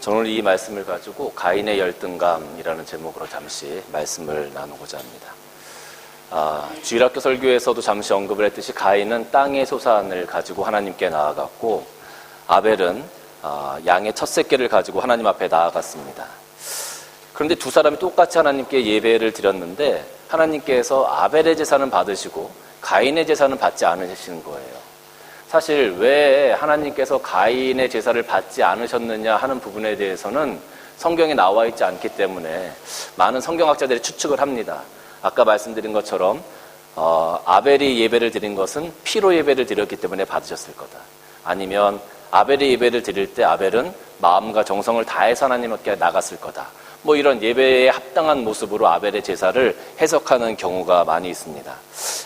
저는 이 말씀을 가지고 가인의 열등감이라는 제목으로 잠시 말씀을 나누고자 합니다. 아, 주일학교 설교에서도 잠시 언급을 했듯이 가인은 땅의 소산을 가지고 하나님께 나아갔고 아벨은 아, 양의 첫 새끼를 가지고 하나님 앞에 나아갔습니다. 그런데 두 사람이 똑같이 하나님께 예배를 드렸는데 하나님께서 아벨의 제사는 받으시고 가인의 제사는 받지 않으시는 거예요. 사실 왜 하나님께서 가인의 제사를 받지 않으셨느냐 하는 부분에 대해서는 성경에 나와 있지 않기 때문에 많은 성경학자들이 추측을 합니다. 아까 말씀드린 것처럼 어, 아벨이 예배를 드린 것은 피로 예배를 드렸기 때문에 받으셨을 거다. 아니면 아벨이 예배를 드릴 때 아벨은 마음과 정성을 다해서 하나님께 나갔을 거다. 뭐 이런 예배에 합당한 모습으로 아벨의 제사를 해석하는 경우가 많이 있습니다.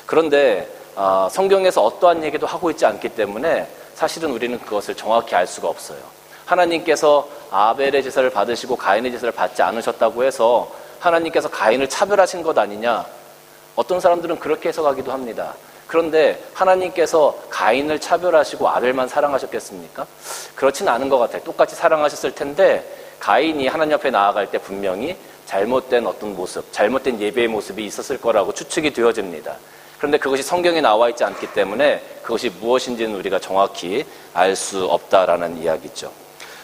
그런데 어, 성경에서 어떠한 얘기도 하고 있지 않기 때문에 사실은 우리는 그것을 정확히 알 수가 없어요. 하나님께서 아벨의 제사를 받으시고 가인의 제사를 받지 않으셨다고 해서 하나님께서 가인을 차별하신 것 아니냐? 어떤 사람들은 그렇게 해석하기도 합니다. 그런데 하나님께서 가인을 차별하시고 아벨만 사랑하셨겠습니까? 그렇지는 않은 것 같아요. 똑같이 사랑하셨을 텐데 가인이 하나님 앞에 나아갈 때 분명히 잘못된 어떤 모습, 잘못된 예배의 모습이 있었을 거라고 추측이 되어집니다. 그런데 그것이 성경에 나와 있지 않기 때문에 그것이 무엇인지는 우리가 정확히 알 수 없다라는 이야기죠.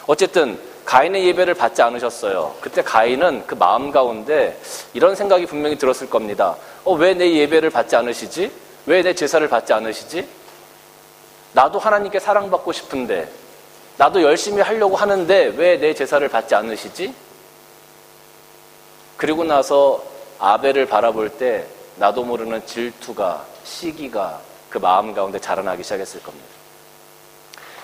어쨌든 가인의 예배를 받지 않으셨어요. 그때 가인은 그 마음 가운데 이런 생각이 분명히 들었을 겁니다. 어, 왜 내 예배를 받지 않으시지? 왜 내 제사를 받지 않으시지? 나도 하나님께 사랑받고 싶은데, 나도 열심히 하려고 하는데 왜 내 제사를 받지 않으시지? 그리고 나서 아벨을 바라볼 때 나도 모르는 질투가, 시기가 그 마음 가운데 자라나기 시작했을 겁니다.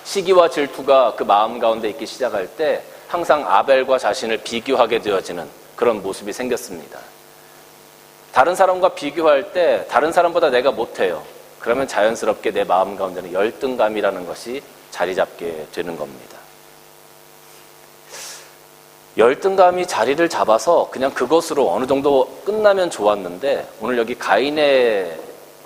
시기와 질투가 그 마음 가운데 있기 시작할 때 항상 아벨과 자신을 비교하게 되어지는 그런 모습이 생겼습니다. 다른 사람과 비교할 때 다른 사람보다 내가 못해요. 그러면 자연스럽게 내 마음 가운데는 열등감이라는 것이 자리 잡게 되는 겁니다. 열등감이 자리를 잡아서 그냥 그것으로 어느 정도 끝나면 좋았는데 오늘 여기 가인의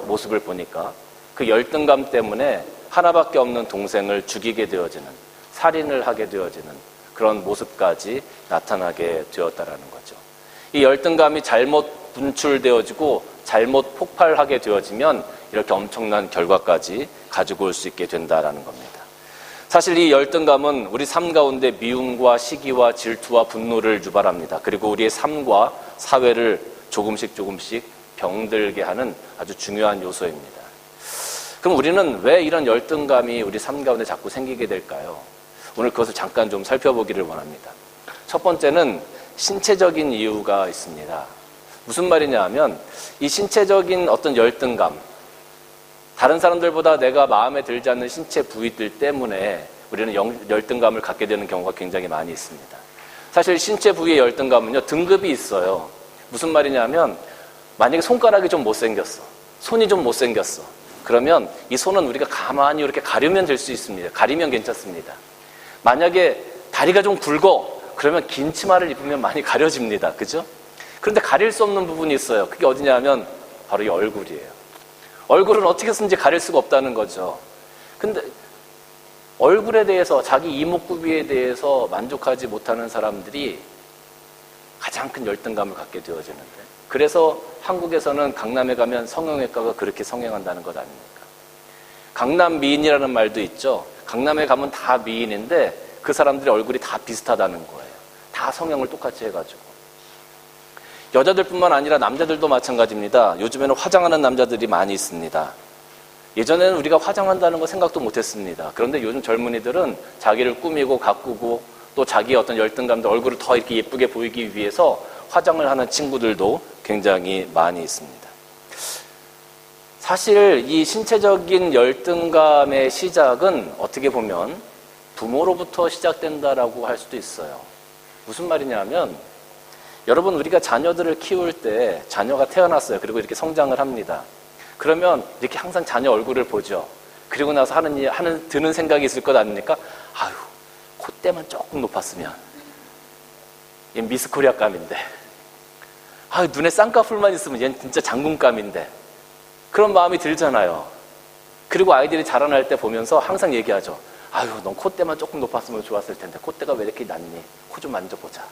모습을 보니까 그 열등감 때문에 하나밖에 없는 동생을 죽이게 되어지는 살인을 하게 되어지는 그런 모습까지 나타나게 되었다라는 거죠. 이 열등감이 잘못 분출되어지고 잘못 폭발하게 되어지면 이렇게 엄청난 결과까지 가지고 올 수 있게 된다라는 겁니다. 사실 이 열등감은 우리 삶 가운데 미움과 시기와 질투와 분노를 유발합니다. 그리고 우리의 삶과 사회를 조금씩 조금씩 병들게 하는 아주 중요한 요소입니다. 그럼 우리는 왜 이런 열등감이 우리 삶 가운데 자꾸 생기게 될까요? 오늘 그것을 잠깐 좀 살펴보기를 원합니다. 첫 번째는 신체적인 이유가 있습니다. 무슨 말이냐 하면 이 신체적인 어떤 열등감, 다른 사람들보다 내가 마음에 들지 않는 신체 부위들 때문에 우리는 열등감을 갖게 되는 경우가 굉장히 많이 있습니다. 사실 신체 부위의 열등감은요, 등급이 있어요. 무슨 말이냐면, 만약에 손가락이 좀 못생겼어. 손이 좀 못생겼어. 그러면 이 손은 우리가 가만히 이렇게 가리면 될 수 있습니다. 가리면 괜찮습니다. 만약에 다리가 좀 굵어. 그러면 긴 치마를 입으면 많이 가려집니다. 그죠? 그런데 가릴 수 없는 부분이 있어요. 그게 어디냐면 바로 이 얼굴이에요. 얼굴은 어떻게 든지 가릴 수가 없다는 거죠. 근데 얼굴에 대해서 자기 이목구비에 대해서 만족하지 못하는 사람들이 가장 큰 열등감을 갖게 되어지는데 그래서 한국에서는 강남에 가면 성형외과가 그렇게 성행한다는 것 아닙니까? 강남 미인이라는 말도 있죠. 강남에 가면 다 미인인데 그 사람들의 얼굴이 다 비슷하다는 거예요. 다 성형을 똑같이 해가지고. 여자들뿐만 아니라 남자들도 마찬가지입니다. 요즘에는 화장하는 남자들이 많이 있습니다. 예전에는 우리가 화장한다는 거 생각도 못 했습니다. 그런데 요즘 젊은이들은 자기를 꾸미고 가꾸고 또 자기의 어떤 열등감도 얼굴을 더 이렇게 예쁘게 보이기 위해서 화장을 하는 친구들도 굉장히 많이 있습니다. 사실 이 신체적인 열등감의 시작은 어떻게 보면 부모로부터 시작된다라고 할 수도 있어요. 무슨 말이냐면 여러분 우리가 자녀들을 키울 때 자녀가 태어났어요. 그리고 이렇게 성장을 합니다. 그러면 이렇게 항상 자녀 얼굴을 보죠. 그리고 나서 하는 하는 드는 생각이 있을 것 아닙니까? 아유, 콧대만 조금 높았으면 얘 미스코리아감인데. 아, 눈에 쌍꺼풀만 있으면 얘는 진짜 장군감인데. 그런 마음이 들잖아요. 그리고 아이들이 자라날 때 보면서 항상 얘기하죠. 아유, 넌 콧대만 조금 높았으면 좋았을 텐데 콧대가 왜 이렇게 낮니? 코 좀 만져보자.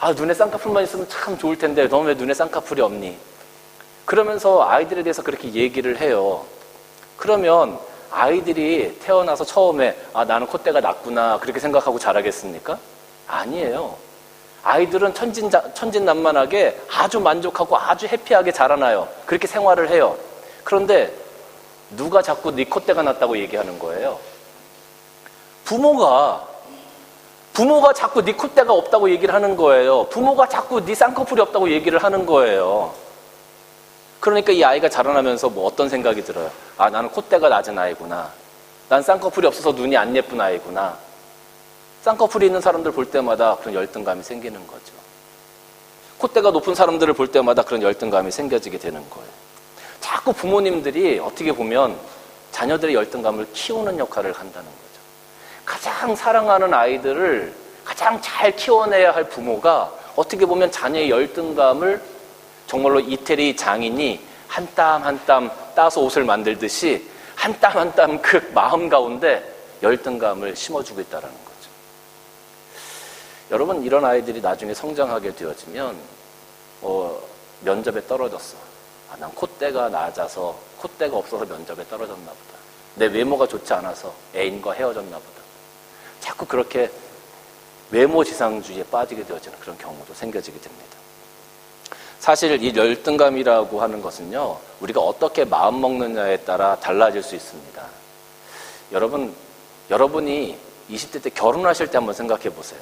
아, 눈에 쌍꺼풀만 있으면 참 좋을 텐데 넌 왜 눈에 쌍꺼풀이 없니? 그러면서 아이들에 대해서 그렇게 얘기를 해요. 그러면 아이들이 태어나서 처음에 아, 나는 콧대가 낮구나 그렇게 생각하고 자라겠습니까? 아니에요. 아이들은 천진, 천진난만하게 아주 만족하고 아주 해피하게 자라나요. 그렇게 생활을 해요. 그런데 누가 자꾸 네 콧대가 났다고 얘기하는 거예요? 부모가 부모가 자꾸 네 콧대가 없다고 얘기를 하는 거예요. 부모가 자꾸 네 쌍꺼풀이 없다고 얘기를 하는 거예요. 그러니까 이 아이가 자라나면서 뭐 어떤 생각이 들어요? 아, 나는 콧대가 낮은 아이구나. 난 쌍꺼풀이 없어서 눈이 안 예쁜 아이구나. 쌍꺼풀이 있는 사람들 볼 때마다 그런 열등감이 생기는 거죠. 콧대가 높은 사람들을 볼 때마다 그런 열등감이 생겨지게 되는 거예요. 자꾸 부모님들이 어떻게 보면 자녀들의 열등감을 키우는 역할을 한다는 거죠. 가장 사랑하는 아이들을 가장 잘 키워내야 할 부모가 어떻게 보면 자녀의 열등감을 정말로 이태리 장인이 한 땀 한 땀 따서 옷을 만들듯이 한 땀 한 땀 그 마음 가운데 열등감을 심어주고 있다는 거죠. 여러분 이런 아이들이 나중에 성장하게 되어지면 어, 면접에 떨어졌어. 아, 난 콧대가 낮아서 콧대가 없어서 면접에 떨어졌나 보다. 내 외모가 좋지 않아서 애인과 헤어졌나 보다. 자꾸 그렇게 외모 지상주의에 빠지게 되어지는 그런 경우도 생겨지게 됩니다. 사실 이 열등감이라고 하는 것은요, 우리가 어떻게 마음 먹느냐에 따라 달라질 수 있습니다. 여러분, 여러분이 20대 때 결혼하실 때 한번 생각해 보세요.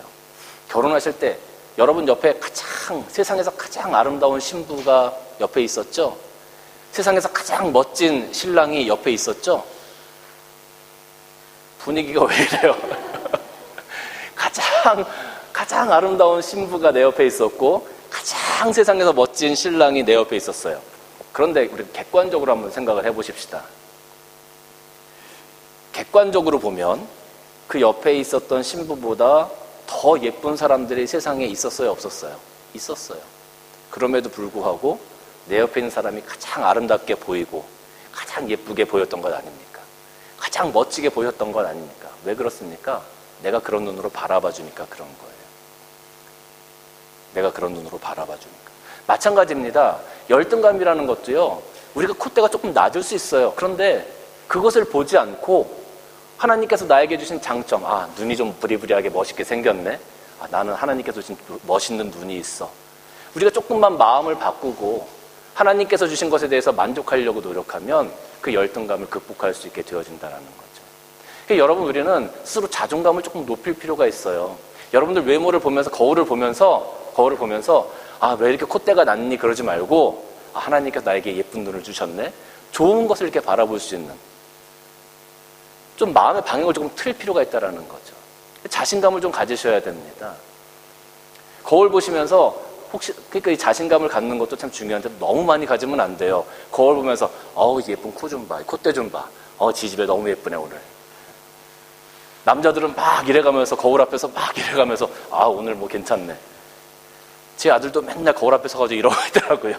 결혼하실 때 여러분 옆에 가장, 세상에서 가장 아름다운 신부가 옆에 있었죠? 세상에서 가장 멋진 신랑이 옆에 있었죠? 분위기가 왜 이래요? 가장, 가장 아름다운 신부가 내 옆에 있었고, 가장 세상에서 멋진 신랑이 내 옆에 있었어요. 그런데 우리 객관적으로 한번 생각을 해보십시다. 객관적으로 보면 그 옆에 있었던 신부보다 더 예쁜 사람들이 세상에 있었어요, 없었어요? 있었어요. 그럼에도 불구하고 내 옆에 있는 사람이 가장 아름답게 보이고 가장 예쁘게 보였던 것 아닙니까? 가장 멋지게 보였던 것 아닙니까? 왜 그렇습니까? 내가 그런 눈으로 바라봐 주니까 그런 거예요. 내가 그런 눈으로 바라봐 주니까. 마찬가지입니다. 열등감이라는 것도요, 우리가 콧대가 조금 낮을 수 있어요. 그런데 그것을 보지 않고 하나님께서 나에게 주신 장점, 아, 눈이 좀 부리부리하게 멋있게 생겼네. 아, 나는 하나님께서 주신 멋있는 눈이 있어. 우리가 조금만 마음을 바꾸고 하나님께서 주신 것에 대해서 만족하려고 노력하면 그 열등감을 극복할 수 있게 되어진다는 거죠. 그러니까 여러분, 우리는 스스로 자존감을 조금 높일 필요가 있어요. 여러분들 외모를 보면서, 거울을 보면서, 거울을 보면서, 아, 왜 이렇게 콧대가 낮니? 그러지 말고, 아, 하나님께서 나에게 예쁜 눈을 주셨네? 좋은 것을 이렇게 바라볼 수 있는 좀 마음의 방향을 조금 틀 필요가 있다라는 거죠. 자신감을 좀 가지셔야 됩니다. 거울 보시면서 혹시 그러니까 이 자신감을 갖는 것도 참 중요한데 너무 많이 가지면 안 돼요. 거울 보면서 어우 예쁜 코 좀 봐, 콧대 좀 봐. 어 지집에 너무 예쁘네 오늘. 남자들은 막 이래가면서 거울 앞에서 막 이래가면서 아 오늘 뭐 괜찮네. 제 아들도 맨날 거울 앞에 서가지고 이러고 있더라고요.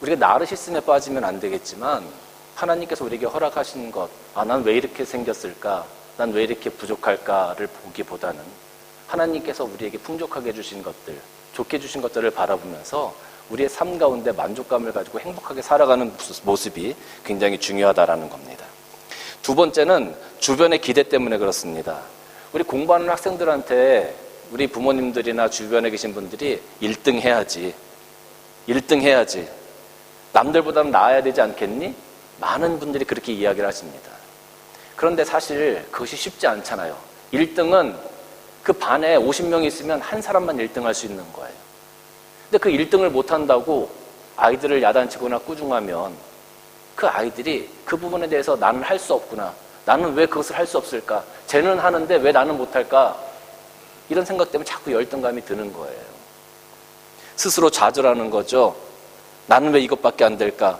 우리가 나르시즘에 빠지면 안 되겠지만 하나님께서 우리에게 허락하신 것, 아, 난 왜 이렇게 생겼을까? 난 왜 이렇게 부족할까를 보기보다는 하나님께서 우리에게 풍족하게 주신 것들, 좋게 주신 것들을 바라보면서 우리의 삶 가운데 만족감을 가지고 행복하게 살아가는 모습이 굉장히 중요하다라는 겁니다. 두 번째는 주변의 기대 때문에 그렇습니다. 우리 공부하는 학생들한테 우리 부모님들이나 주변에 계신 분들이 1등 해야지. 1등 해야지. 남들보다는 나아야 되지 않겠니? 많은 분들이 그렇게 이야기를 하십니다. 그런데 사실 그것이 쉽지 않잖아요. 1등은 그 반에 50명이 있으면 한 사람만 1등 할 수 있는 거예요. 근데 그 1등을 못 한다고 아이들을 야단치거나 꾸중하면 그 아이들이 그 부분에 대해서 나는 할 수 없구나. 나는 왜 그것을 할 수 없을까? 쟤는 하는데 왜 나는 못할까? 이런 생각 때문에 자꾸 열등감이 드는 거예요. 스스로 좌절하는 거죠. 나는 왜 이것밖에 안 될까?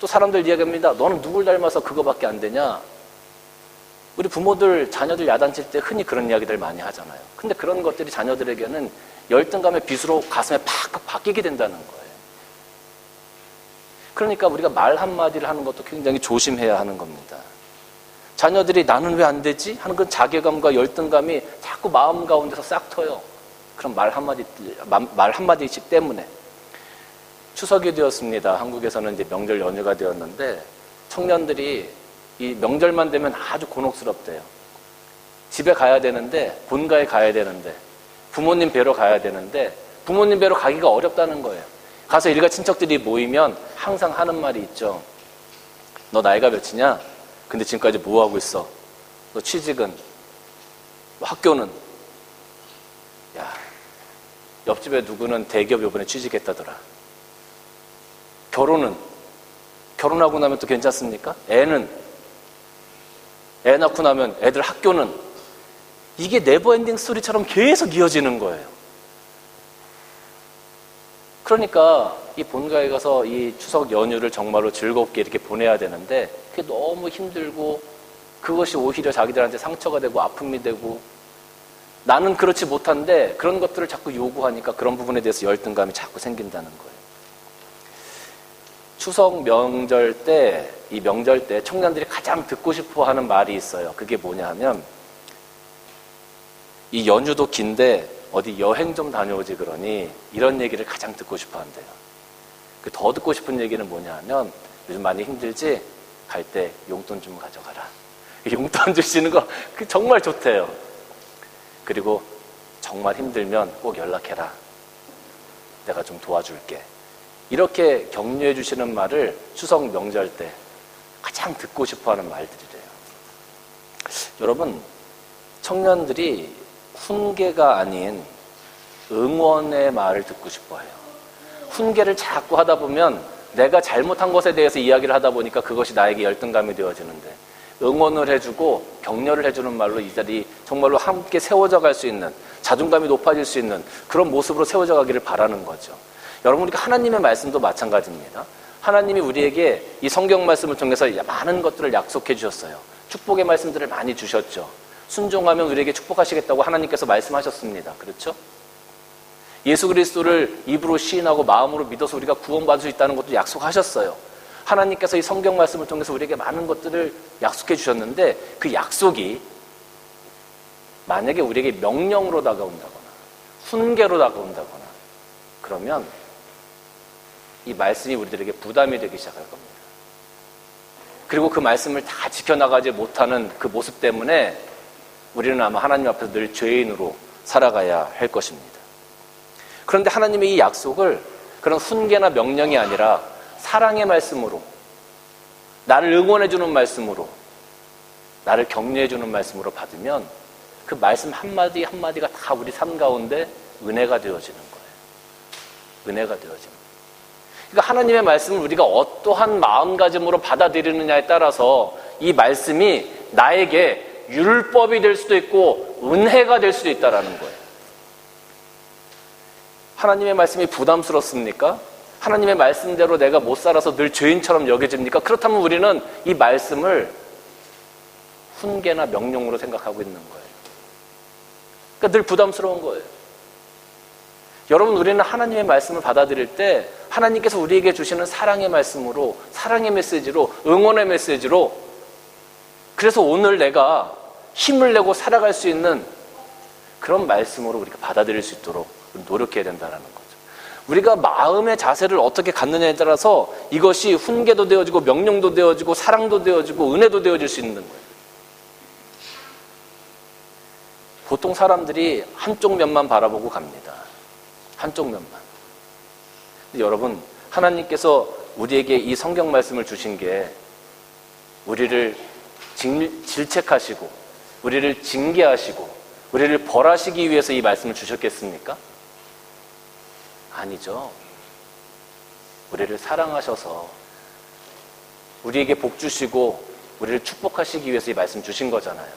또 사람들 이야기합니다. 너는 누굴 닮아서 그거밖에 안 되냐? 우리 부모들 자녀들 야단칠 때 흔히 그런 이야기들 많이 하잖아요. 근데 그런 것들이 자녀들에게는 열등감의 빗으로 가슴에 팍팍 박히게 된다는 거예요. 그러니까 우리가 말 한마디를 하는 것도 굉장히 조심해야 하는 겁니다. 자녀들이 나는 왜 안 되지? 하는 그 자괴감과 열등감이 자꾸 마음 가운데서 싹 터요. 그럼 말 한마디, 말 한마디씩 때문에. 추석이 되었습니다. 한국에서는 이제 명절 연휴가 되었는데 청년들이 이 명절만 되면 아주 곤혹스럽대요. 집에 가야 되는데 본가에 가야 되는데 부모님 뵈러 가야 되는데 부모님 뵈러 가기가 어렵다는 거예요. 가서 일가 친척들이 모이면 항상 하는 말이 있죠. 너 나이가 몇이냐? 근데 지금까지 뭐 하고 있어? 너 취직은? 뭐 학교는? 야, 옆집에 누구는 대기업 요번에 취직했다더라. 결혼은? 결혼하고 나면 또 괜찮습니까? 애는? 애 낳고 나면 애들 학교는? 이게 네버엔딩 스토리처럼 계속 이어지는 거예요. 그러니까 이 본가에 가서 이 추석 연휴를 정말로 즐겁게 이렇게 보내야 되는데 그게 너무 힘들고 그것이 오히려 자기들한테 상처가 되고 아픔이 되고 나는 그렇지 못한데 그런 것들을 자꾸 요구하니까 그런 부분에 대해서 열등감이 자꾸 생긴다는 거예요. 추석 명절 때, 이 명절 때 청년들이 가장 듣고 싶어 하는 말이 있어요. 그게 뭐냐 하면 이 연휴도 긴데 어디 여행 좀 다녀오지 그러니 이런 얘기를 가장 듣고 싶어 한대요. 그 더 듣고 싶은 얘기는 뭐냐 하면 요즘 많이 힘들지? 갈 때 용돈 좀 가져가라. 용돈 주시는 거그 정말 좋대요. 그리고 정말 힘들면 꼭 연락해라. 내가 좀 도와줄게. 이렇게 격려해 주시는 말을 추석 명절 때 가장 듣고 싶어 하는 말들이래요. 여러분, 청년들이 훈계가 아닌 응원의 말을 듣고 싶어 해요. 훈계를 자꾸 하다 보면 내가 잘못한 것에 대해서 이야기를 하다 보니까 그것이 나에게 열등감이 되어지는데 응원을 해주고 격려를 해주는 말로 이 자리 정말로 함께 세워져 갈 수 있는 자존감이 높아질 수 있는 그런 모습으로 세워져 가기를 바라는 거죠. 여러분 우리가 하나님의 말씀도 마찬가지입니다. 하나님이 우리에게 이 성경 말씀을 통해서 많은 것들을 약속해 주셨어요. 축복의 말씀들을 많이 주셨죠. 순종하면 우리에게 축복하시겠다고 하나님께서 말씀하셨습니다. 그렇죠? 예수 그리스도를 입으로 시인하고 마음으로 믿어서 우리가 구원받을 수 있다는 것도 약속하셨어요. 하나님께서 이 성경 말씀을 통해서 우리에게 많은 것들을 약속해 주셨는데 그 약속이 만약에 우리에게 명령으로 다가온다거나 훈계로 다가온다거나 그러면 이 말씀이 우리들에게 부담이 되기 시작할 겁니다. 그리고 그 말씀을 다 지켜나가지 못하는 그 모습 때문에 우리는 아마 하나님 앞에서 늘 죄인으로 살아가야 할 것입니다. 그런데 하나님의 이 약속을 그런 훈계나 명령이 아니라 사랑의 말씀으로 나를 응원해주는 말씀으로 나를 격려해주는 말씀으로 받으면 그 말씀 한마디 한마디가 다 우리 삶 가운데 은혜가 되어지는 거예요. 은혜가 되어지는. 그러니까 하나님의 말씀을 우리가 어떠한 마음가짐으로 받아들이느냐에 따라서 이 말씀이 나에게 율법이 될 수도 있고 은혜가 될 수도 있다라는 거예요. 하나님의 말씀이 부담스럽습니까? 하나님의 말씀대로 내가 못 살아서 늘 죄인처럼 여겨집니까? 그렇다면 우리는 이 말씀을 훈계나 명령으로 생각하고 있는 거예요. 그러니까 늘 부담스러운 거예요. 여러분, 우리는 하나님의 말씀을 받아들일 때 하나님께서 우리에게 주시는 사랑의 말씀으로, 사랑의 메시지로, 응원의 메시지로, 그래서 오늘 내가 힘을 내고 살아갈 수 있는 그런 말씀으로 우리가 받아들일 수 있도록 노력해야 된다는 거죠. 우리가 마음의 자세를 어떻게 갖느냐에 따라서 이것이 훈계도 되어지고 명령도 되어지고 사랑도 되어지고 은혜도 되어질 수 있는 거예요. 보통 사람들이 한쪽 면만 바라보고 갑니다. 한쪽 면만. 여러분, 하나님께서 우리에게 이 성경 말씀을 주신 게 우리를 질책하시고 우리를 징계하시고 우리를 벌하시기 위해서 이 말씀을 주셨겠습니까? 아니죠. 우리를 사랑하셔서 우리에게 복 주시고 우리를 축복하시기 위해서 이 말씀 주신 거잖아요.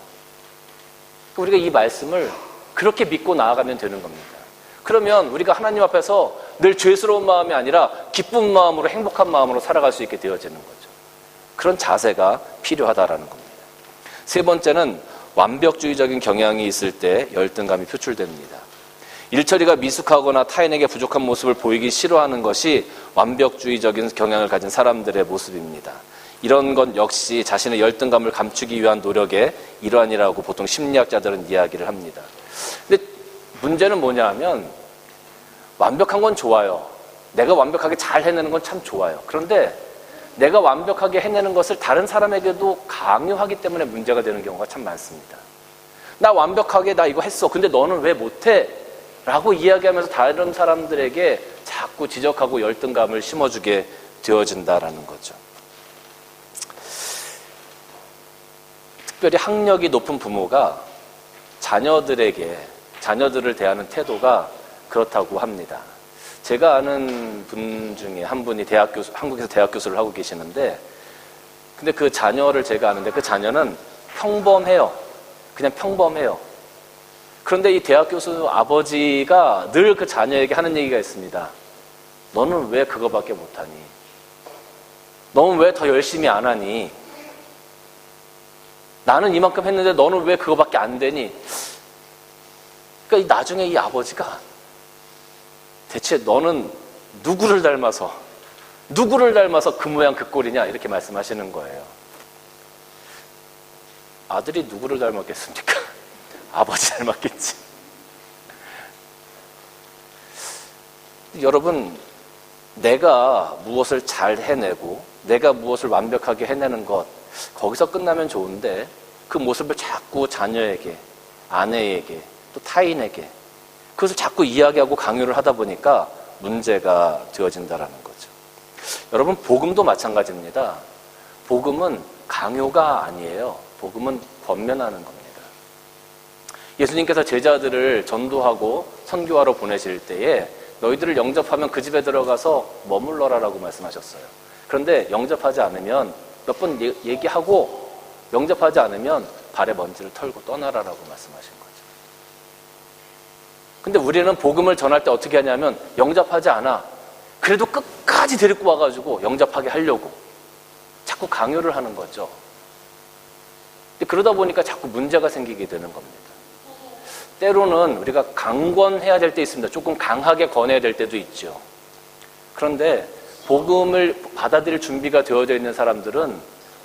우리가 이 말씀을 그렇게 믿고 나아가면 되는 겁니다. 그러면 우리가 하나님 앞에서 늘 죄스러운 마음이 아니라 기쁜 마음으로 행복한 마음으로 살아갈 수 있게 되어지는 거죠. 그런 자세가 필요하다라는 겁니다. 세 번째는 완벽주의적인 경향이 있을 때 열등감이 표출됩니다. 일처리가 미숙하거나 타인에게 부족한 모습을 보이기 싫어하는 것이 완벽주의적인 경향을 가진 사람들의 모습입니다. 이런 것 역시 자신의 열등감을 감추기 위한 노력의 일환이라고 보통 심리학자들은 이야기를 합니다. 근데 문제는 뭐냐 하면 완벽한 건 좋아요. 내가 완벽하게 잘 해내는 건 참 좋아요. 그런데 내가 완벽하게 해내는 것을 다른 사람에게도 강요하기 때문에 문제가 되는 경우가 참 많습니다. 나 완벽하게 나 이거 했어. 근데 너는 왜 못해? 라고 이야기하면서 다른 사람들에게 자꾸 지적하고 열등감을 심어주게 되어진다라는 거죠. 특별히 학력이 높은 부모가 자녀들에게 자녀들을 대하는 태도가 그렇다고 합니다. 제가 아는 분 중에 한 분이 대학 교수, 한국에서 대학 교수를 하고 계시는데, 근데 그 자녀를 제가 아는데 그 자녀는 평범해요. 그냥 평범해요. 그런데 이 대학 교수 아버지가 늘 그 자녀에게 하는 얘기가 있습니다. 너는 왜 그거밖에 못하니? 너는 왜 더 열심히 안 하니? 나는 이만큼 했는데 너는 왜 그거밖에 안 되니? 그러니까 나중에 이 아버지가 대체 너는 누구를 닮아서 누구를 닮아서 그 모양 그 꼴이냐 이렇게 말씀하시는 거예요. 아들이 누구를 닮았겠습니까? 아버지 닮았겠지. 여러분, 내가 무엇을 잘 해내고, 내가 무엇을 완벽하게 해내는 것, 거기서 끝나면 좋은데, 그 모습을 자꾸 자녀에게, 아내에게, 또 타인에게, 그것을 자꾸 이야기하고 강요를 하다 보니까 문제가 되어진다라는 거죠. 여러분, 복음도 마찬가지입니다. 복음은 강요가 아니에요. 복음은 권면하는 겁니다. 예수님께서 제자들을 전도하고 선교하러 보내실 때에 너희들을 영접하면 그 집에 들어가서 머물러라라고 말씀하셨어요. 그런데 영접하지 않으면 몇 번 얘기하고 영접하지 않으면 발에 먼지를 털고 떠나라라고 말씀하신 거죠. 근데 우리는 복음을 전할 때 어떻게 하냐면 영접하지 않아. 그래도 끝까지 데리고 와가지고 영접하게 하려고 자꾸 강요를 하는 거죠. 그러다 보니까 자꾸 문제가 생기게 되는 겁니다. 때로는 우리가 강권해야 될 때 있습니다. 조금 강하게 권해야 될 때도 있죠. 그런데 복음을 받아들일 준비가 되어져 있는 사람들은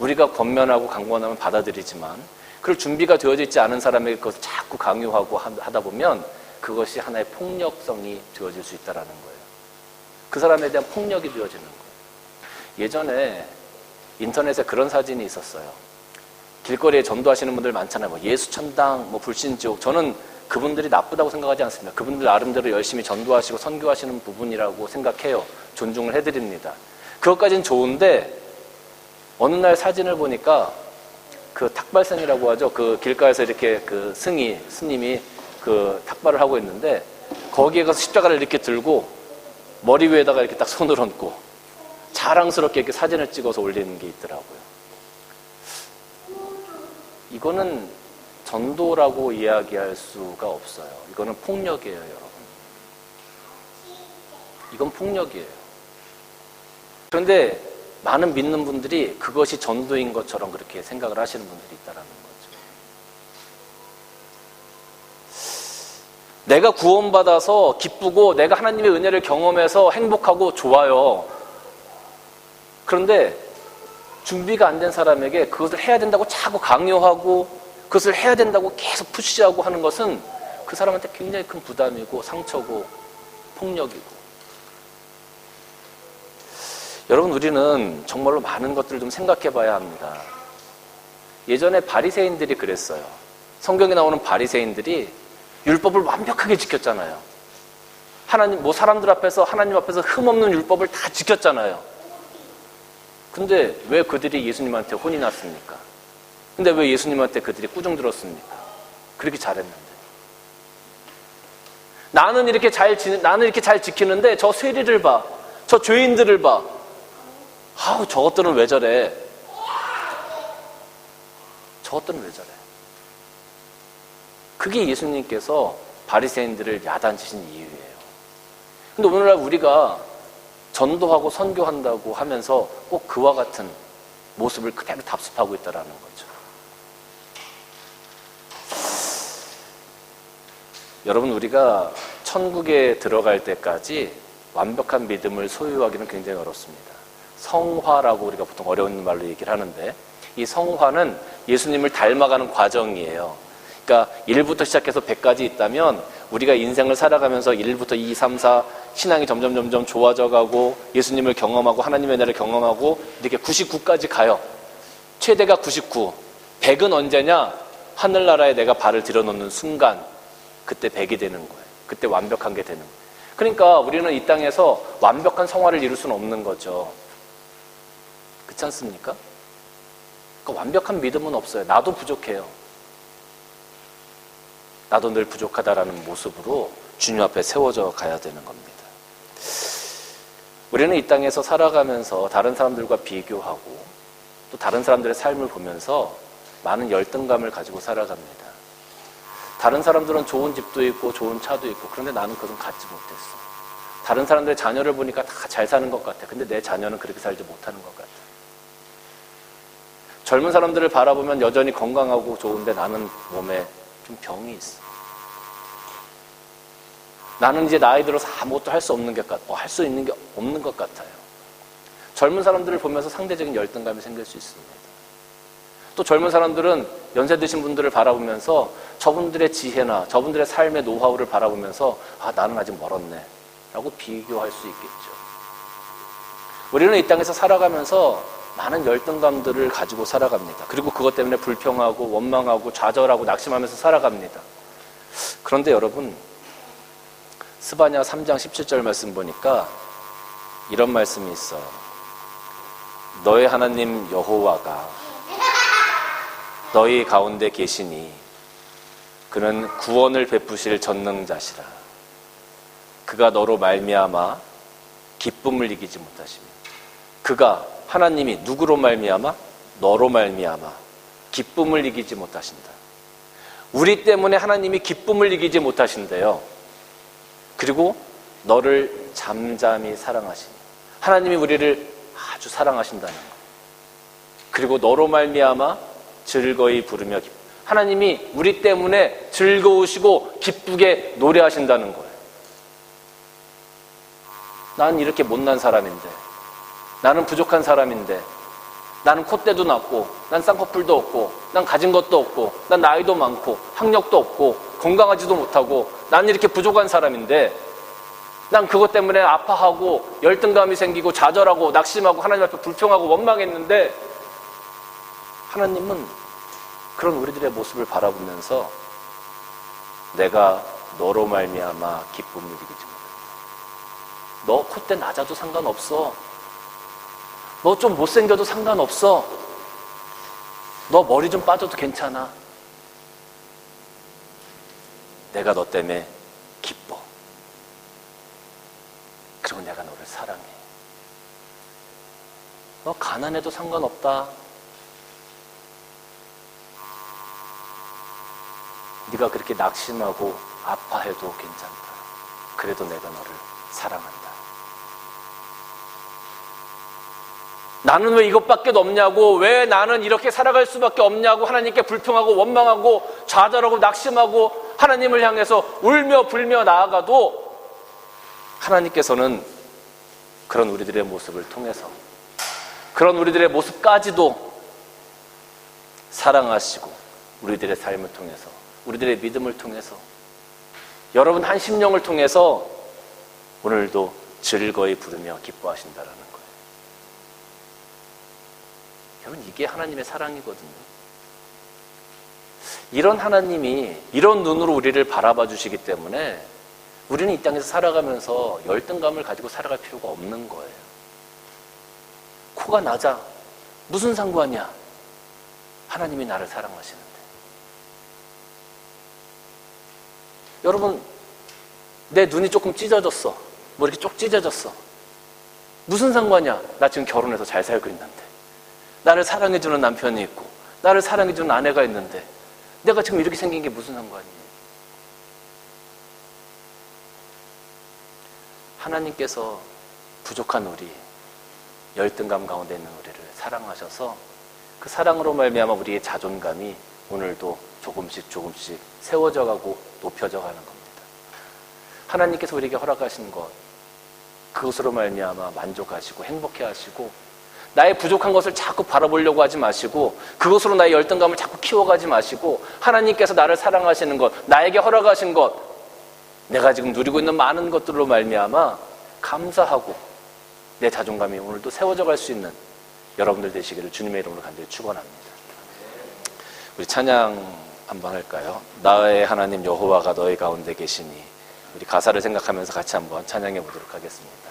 우리가 권면하고 강권하면 받아들이지만 그럴 준비가 되어져 있지 않은 사람에게 그것을 자꾸 강요하고 하다 보면 그것이 하나의 폭력성이 되어질 수 있다는 거예요. 그 사람에 대한 폭력이 되어지는 거예요. 예전에 인터넷에 그런 사진이 있었어요. 길거리에 전도하시는 분들 많잖아요. 뭐 예수 천당, 뭐 불신 지옥. 저는 그분들이 나쁘다고 생각하지 않습니다. 그분들 나름대로 열심히 전도하시고 선교하시는 부분이라고 생각해요. 존중을 해드립니다. 그것까지는 좋은데 어느 날 사진을 보니까 그 탁발생이라고 하죠. 그 길가에서 이렇게 그 승이 스님이 그 탁발을 하고 있는데 거기에 가서 십자가를 이렇게 들고 머리 위에다가 이렇게 딱 손을 얹고 자랑스럽게 이렇게 사진을 찍어서 올리는 게 있더라고요. 이거는 전도라고 이야기할 수가 없어요. 이거는 폭력이에요, 여러분. 이건 폭력이에요. 그런데 많은 믿는 분들이 그것이 전도인 것처럼 그렇게 생각을 하시는 분들이 있다는 거죠. 내가 구원받아서 기쁘고 내가 하나님의 은혜를 경험해서 행복하고 좋아요. 그런데 준비가 안 된 사람에게 그것을 해야 된다고 자꾸 강요하고 그것을 해야 된다고 계속 푸시하고 하는 것은 그 사람한테 굉장히 큰 부담이고 상처고 폭력이고. 여러분 우리는 정말로 많은 것들을 좀 생각해 봐야 합니다. 예전에 바리새인들이 그랬어요. 성경에 나오는 바리새인들이 율법을 완벽하게 지켰잖아요. 하나님 뭐 사람들 앞에서 하나님 앞에서 흠없는 율법을 다 지켰잖아요. 근데 왜 그들이 예수님한테 혼이 났습니까? 근데 왜 예수님한테 그들이 꾸중 들었습니까? 그렇게 잘했는데. 나는 이렇게 잘 지, 나는 이렇게 잘 지키는데 저 쇠리를 봐. 저 죄인들을 봐. 아우, 저것들은 왜 저래? 저것들은 왜 저래? 그게 예수님께서 바리새인들을 야단치신 이유예요. 근데 오늘날 우리가 전도하고 선교한다고 하면서 꼭 그와 같은 모습을 그대로 답습하고 있다는 거죠. 여러분 우리가 천국에 들어갈 때까지 완벽한 믿음을 소유하기는 굉장히 어렵습니다. 성화라고 우리가 보통 어려운 말로 얘기를 하는데 이 성화는 예수님을 닮아가는 과정이에요. 그러니까 1부터 시작해서 100까지 있다면 우리가 인생을 살아가면서 1부터 2, 3, 4 신앙이 점점 점점 좋아져 가고 예수님을 경험하고 하나님의 나라를 경험하고 이렇게 99까지 가요. 최대가 99. 100은 언제냐? 하늘나라에 내가 발을 들여놓는 순간 그때 100이 되는 거예요. 그때 완벽한 게 되는 거예요. 그러니까 우리는 이 땅에서 완벽한 성화를 이룰 수는 없는 거죠. 그렇지 않습니까? 그러니까 완벽한 믿음은 없어요. 나도 부족해요. 나도 늘 부족하다라는 모습으로 주님 앞에 세워져 가야 되는 겁니다. 우리는 이 땅에서 살아가면서 다른 사람들과 비교하고 또 다른 사람들의 삶을 보면서 많은 열등감을 가지고 살아갑니다. 다른 사람들은 좋은 집도 있고 좋은 차도 있고 그런데 나는 그건 갖지 못했어. 다른 사람들의 자녀를 보니까 다 잘 사는 것 같아. 근데 내 자녀는 그렇게 살지 못하는 것 같아. 젊은 사람들을 바라보면 여전히 건강하고 좋은데 나는 몸에 좀 병이 있어. 나는 이제 나이 들어서 아무것도 할 수 없는 게 같, 뭐할수 있는 게 없는 것 같아요. 젊은 사람들을 보면서 상대적인 열등감이 생길 수 있습니다. 또 젊은 사람들은 연세 드신 분들을 바라보면서 저분들의 지혜나 저분들의 삶의 노하우를 바라보면서 아, 나는 아직 멀었네. 라고 비교할 수 있겠죠. 우리는 이 땅에서 살아가면서 많은 열등감들을 가지고 살아갑니다. 그리고 그것 때문에 불평하고 원망하고 좌절하고 낙심하면서 살아갑니다. 그런데 여러분, 스바냐 3장 17절 말씀 보니까 이런 말씀이 있어요. 너의 하나님 여호와가 너희 가운데 계시니 그는 구원을 베푸실 전능자시라. 그가 너로 말미암아 기쁨을 이기지 못하십니다. 그가 하나님이 누구로 말미암아 너로 말미암아 기쁨을 이기지 못하신다. 우리 때문에 하나님이 기쁨을 이기지 못하신대요. 그리고 너를 잠잠히 사랑하시니 하나님이 우리를 아주 사랑하신다는 것. 그리고 너로 말미암아 즐거이 부르며 기쁨. 하나님이 우리 때문에 즐거우시고 기쁘게 노래하신다는 거예요. 난 이렇게 못난 사람인데, 나는 부족한 사람인데, 나는 콧대도 낮고, 난 쌍꺼풀도 없고, 난 가진 것도 없고, 난 나이도 많고, 학력도 없고, 건강하지도 못하고, 난 이렇게 부족한 사람인데, 난 그것 때문에 아파하고, 열등감이 생기고, 좌절하고, 낙심하고, 하나님 앞에 불평하고, 원망했는데, 하나님은 그런 우리들의 모습을 바라보면서 내가 너로 말미암아 기쁨을 이기지 못한다. 너 콧대 낮아도 상관없어. 너 좀 못생겨도 상관없어. 너 머리 좀 빠져도 괜찮아. 내가 너 때문에 기뻐. 그리고 내가 너를 사랑해. 너 가난해도 상관없다. 네가 그렇게 낙심하고 아파해도 괜찮다. 그래도 내가 너를 사랑한다. 나는 왜 이것밖에 없냐고, 왜 나는 이렇게 살아갈 수밖에 없냐고, 하나님께 불평하고 원망하고 좌절하고 낙심하고 하나님을 향해서 울며 불며 나아가도 하나님께서는 그런 우리들의 모습을 통해서 그런 우리들의 모습까지도 사랑하시고 우리들의 삶을 통해서 우리들의 믿음을 통해서 여러분 한 심령을 통해서 오늘도 즐거이 부르며 기뻐하신다라는 거예요. 여러분 이게 하나님의 사랑이거든요. 이런 하나님이 이런 눈으로 우리를 바라봐 주시기 때문에 우리는 이 땅에서 살아가면서 열등감을 가지고 살아갈 필요가 없는 거예요. 코가 낮아. 무슨 상관이야? 하나님이 나를 사랑하시는. 여러분, 내 눈이 조금 찢어졌어. 뭐 이렇게 쪽 찢어졌어. 무슨 상관이야? 나 지금 결혼해서 잘 살고 있는데. 나를 사랑해주는 남편이 있고, 나를 사랑해주는 아내가 있는데, 내가 지금 이렇게 생긴 게 무슨 상관이에요? 하나님께서 부족한 우리, 열등감 가운데 있는 우리를 사랑하셔서 그 사랑으로 말미암아 우리의 자존감이 오늘도 조금씩 조금씩 세워져 가고 높여져 가는 겁니다. 하나님께서 우리에게 허락하신 것 그것으로 말미암아 만족하시고 행복해 하시고 나의 부족한 것을 자꾸 바라보려고 하지 마시고 그것으로 나의 열등감을 자꾸 키워가지 마시고 하나님께서 나를 사랑하시는 것 나에게 허락하신 것 내가 지금 누리고 있는 많은 것들로 말미암아 감사하고 내 자존감이 오늘도 세워져 갈 수 있는 여러분들 되시기를 주님의 이름으로 간절히 축원합니다. 우리 찬양 한번 할까요? 나의 하나님 여호와가 너희 가운데 계시니 우리 가사를 생각하면서 같이 한번 찬양해 보도록 하겠습니다.